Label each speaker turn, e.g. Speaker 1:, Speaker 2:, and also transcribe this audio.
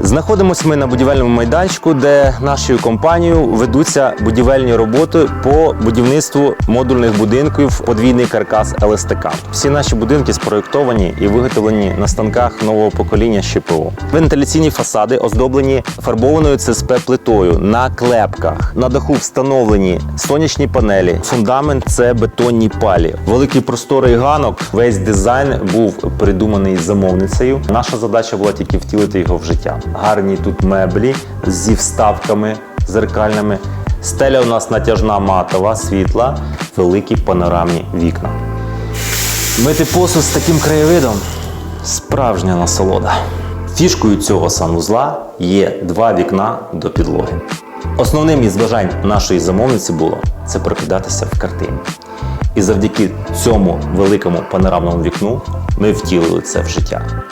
Speaker 1: Знаходимося ми на будівельному майданчику, де нашою компанією ведуться будівельні роботи по будівництву модульних будинків подвійний каркас ЛСТК. Всі наші будинки спроєктовані і виготовлені на станках нового покоління ЩПО. Вентиляційні фасади оздоблені фарбованою ЦСП плитою на клепках. На даху встановлені сонячні панелі. Фундамент це бетонні палі. Великий просторий ганок. Весь дизайн був придуманий замовницею. Наша задача була тільки втілити його в життя. Гарні тут меблі зі вставками зеркальними. Стеля у нас натяжна матова, світла, великі панорамні вікна. Мити посуд з таким краєвидом справжня насолода. Фішкою цього санвузла є два вікна до підлоги. Основним із бажань нашої замовниці було це прокидатися в картині. І завдяки цьому великому панорамному вікну ми втілили це в життя.